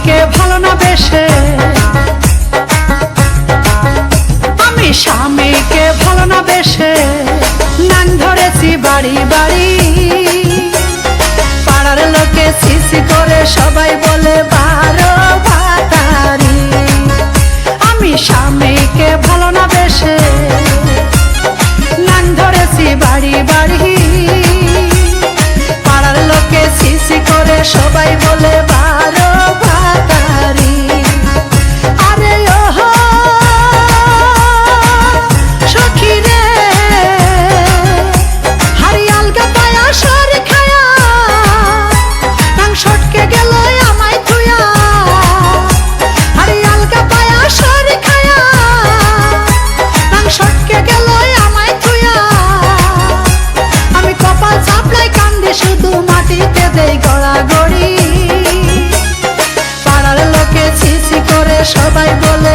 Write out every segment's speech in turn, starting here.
স্বামীকে ভালো না বেশে। আমি স্বামীকে ভালো না বেশে। নান ধরেছি বাড়ি বাড়ি। পাড়ার লোকে সিসি করে সবাই বলে, বারো ভাতারি আমি স্বামীকে ভালো না বেশে। দেই গড়াগড়ি। পাড়ার লোকে ছিছি করে সবাই বলে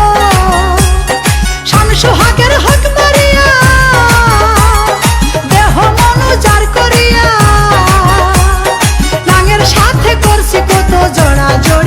किसी को तो जोड़ा जो